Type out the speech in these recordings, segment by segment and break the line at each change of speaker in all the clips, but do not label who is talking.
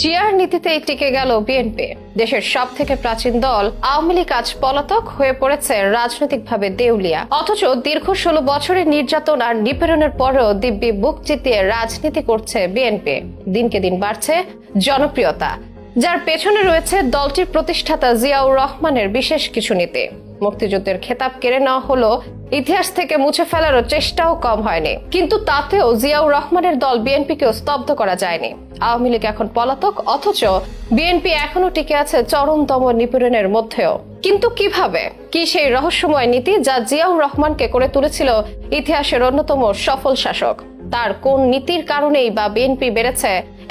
জিয়ার নীতিতে টিকে গেল বিএনপি। দেশের সব থেকে প্রাচীন দল আওয়ামী লীগ আজ পলাতক হয়ে পড়েছে রাজনৈতিকভাবে দেউলিয়া। অথচ দীর্ঘ ষোলো বছরের নির্যাতন আর নিপীড়নের পরেও দিব্যি বুক জিতিয়ে রাজনীতি করছে বিএনপি। দিনকে দিন বাড়ছে জনপ্রিয়তা। যার পেছনে রয়েছে দলটির প্রতিষ্ঠাতা জিয়াউর রহমানের বিশেষ কিছু নীতি। মুক্তিযুদ্ধের খেতাব কেড়ে নেওয়া হলো, ইতিহাস থেকে মুছে ফেলারও চেষ্টাও কম হয়নি। কিন্তু তাতেও জিয়াউর রহমানের দল বিএনপিকেও স্তব্ধ করা যায়নি। আওয়ামী লীগ এখন পলাতক, অথচ বিএনপি এখনও টিকে আছে চরমতম নিপীড়নের মধ্যেও। কিন্তু কীভাবে? কি সেই রহস্যময় নীতি যা জিয়াউর রহমানকে করে তুলেছিল ইতিহাসের অন্যতম সফল শাসক? তার কোন নীতির কারণেই বা বিএনপি বেড়েছে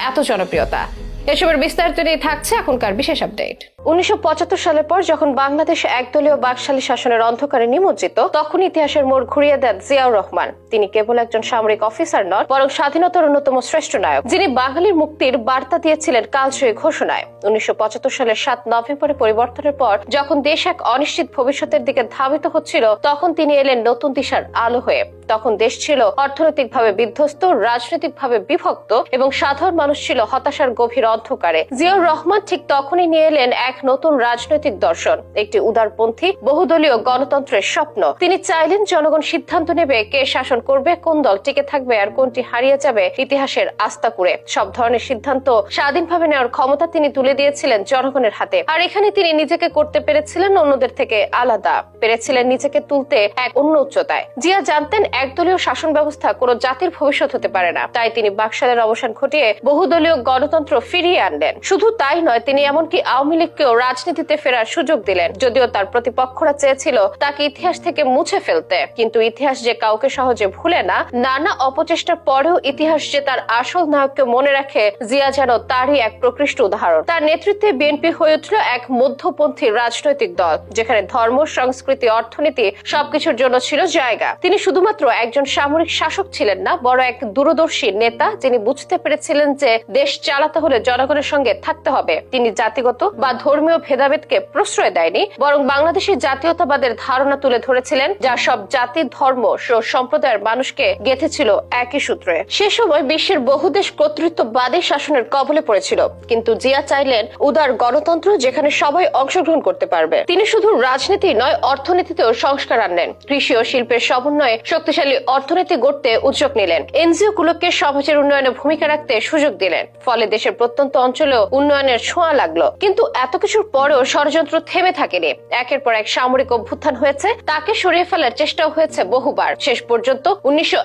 এত জনপ্রিয়তা? এসবের বিস্তারিত নিয়ে থাকছে এখনকার বিশেষ আপডেট। উনিশশো সালের পর যখন বাংলাদেশ একদলীয় বাকশালী শাসনের অন্ধকারে নিমজ্জিত, তখন ইতিহাসের মোড় ঘুরিয়ে দেন জিয়াউর রহমান। তিনি কেবল একজন সামরিক অফিসার নন, বরং স্বাধীনতার অন্যতম শ্রেষ্ঠ নায়ক। যিনি বাঙালির মুক্তির বার্তা দিয়েছিলেন কালজয়ী ঘোষণায়। উনিশশো পঁচাত্তর সালের সাত নভেম্বরে পরিবর্তনের পর যখন দেশ এক অনিশ্চিত ভবিষ্যতের দিকে ধাবিত হচ্ছিল, তখন তিনি এলেন নতুন দিশার আলো হয়ে। তখন দেশ ছিল অর্থনৈতিকভাবে বিধ্বস্ত, রাজনৈতিকভাবে বিভক্ত এবং সাধারণ মানুষ ছিল হতাশার গভীর অন্ধকারে। জিয়াউর রহমান ঠিক তখনই নিয়ে এলেন এক নতুন রাজনৈতিক দর্শন। একটি উদারপন্থী, বহুদলীয় গণতন্ত্রের স্বপ্ন। তিনি চাইলেন জনগণ সিদ্ধান্ত নেবে কে শাসন করবে, কোন দল টিকে থাকবে আর কোনটি হারিয়ে যাবে ইতিহাসের আস্থা করে সব ধরনের সিদ্ধান্ত স্বাধীনভাবে নেওয়ার ক্ষমতা তিনি তুলে দিয়েছিলেন জনগণের হাতে। আর এখানে তিনি নিজেকে করতে পেরেছিলেন অন্যদের থেকে আলাদা। পেরেছিলেন নিজেকে তুলতে এক অন্য উচ্চতায়। জিয়া জানতেন একদলীয় শাসন ব্যবস্থা কোনো জাতির ভবিষ্যৎ হতে পারে না। তাই তিনি বাকশালের অবসান ঘটিয়ে বহুদলীয় গণতন্ত্র ফিরিয়ে আনলেন। শুধু তাই নয়, তিনি এমনকি আওয়ামী লীগকেও রাজনীতিতে ফেরার সুযোগ দিলেন। যদিও তার প্রতিপক্ষরা চেয়েছিল তাকে ইতিহাস থেকে মুছে ফেলতে। কিন্তু ইতিহাস যে কাউকে সহজে ভুলে না, নানা অপচেষ্টার পরেও ইতিহাস যে তার আসল নায়ককে মনে রাখে, জিয়া যেন তারই এক প্রকৃষ্ট উদাহরণ। তার নেতৃত্বে বিএনপি হয়ে উঠল এক মধ্যপন্থী রাজনৈতিক দল, যেখানে ধর্ম, সংস্কৃতি, অর্থনীতি সবকিছুর জন্য ছিল জায়গা। তিনি শুধুমাত্র একজন সামরিক শাসক ছিলেন না বড় এক দূরদর্শী নেতা, যিনি বুঝতে পেরেছিলেন যে দেশ চালাতে হলে জনগণের সঙ্গে থাকতে হবে। তিনি জাতিগত বা ধর্মীয় ভেদাভেদকে প্রশ্রয় দেয়নি, বরং বাংলাদেশের জাতীয়তাবাদের ধারণা তুলে ধরেছিলেন, যা সব জাতি, ধর্ম ও সম্প্রদায়ের মানুষকে গেঁথেছিল একই সূত্রে। সে সময় বিশ্বের বহু দেশ কর্তৃত্ববাদী শাসনের কবলে পড়েছিল, কিন্তু জিয়া চাইলেন উদার গণতন্ত্র যেখানে সবাই অংশগ্রহণ করতে পারবে। তিনি শুধু রাজনীতি নয়, অর্থনীতিতেও সংস্কার আনলেন। কৃষি ও শিল্পের সমন্বয়ে শক্তিশালী অর্থনীতি গড়তে উদ্যোগ নিলেন। এনজিও গুলোকে সমাজের উন্নয়নে ভূমিকা রাখতে সুযোগ দিলেন। ফলে দেশের প্রত্যন্ত অঞ্চলেও উন্নয়নের ছোঁয়া লাগল। কিন্তু এত কিছুর পরেও ষড়যন্ত্র থেমে থাকেনি। একের পর এক সামরিক অভ্যুত্থান হয়েছে, তাকে সরিয়ে ফেলার চেষ্টাও হয়েছে বহুবার। শেষ পর্যন্ত উনিশশো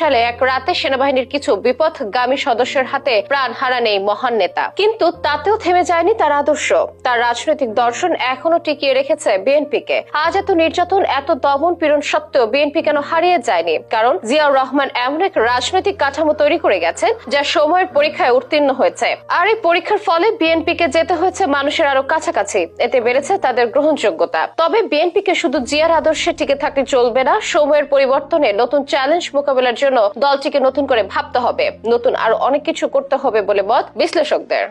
সালে এক রাতে সেনাবাহিনীর কিছু বিপথগামী সদস্যের হাতে প্রাণ হারান এই মহান নেতা। কিন্তু তাতেও থেমে যায়নি তার আদর্শ। তার রাজনৈতিক দর্শন এখনও টিকিয়ে রেখেছে বিএনপিকে। আজ এত নির্যাতন, এত দমন পীড়ন সত্ত্বেও বিএনপি কেন হারিয়ে যায়নি? কারণ জিয়াউর রহমান এমন এক রাজনৈতিক কাঠামো তৈরি করে গেছেন, যা সময়ের পরীক্ষায় উত্তীর্ণ হয়েছে। আর এই পরীক্ষার ফলে বিএনপিকে যেতে হয়েছে মানুষের আরও কাছাকাছি। এতে বেড়েছে তাদের গ্রহণযোগ্যতা। তবে বিএনপিকে শুধু জিয়ার আদর্শে টিকে থাকতে চলবে না, সময়ের পরিবর্তনে নতুন চ্যালেঞ্জ মোকাবেলার জন্য দলটিকে নতুন করে ভাবতে হবে। নতুন আরও অনেক কিছু করতে হবে বলে মত বিশ্লেষকদের।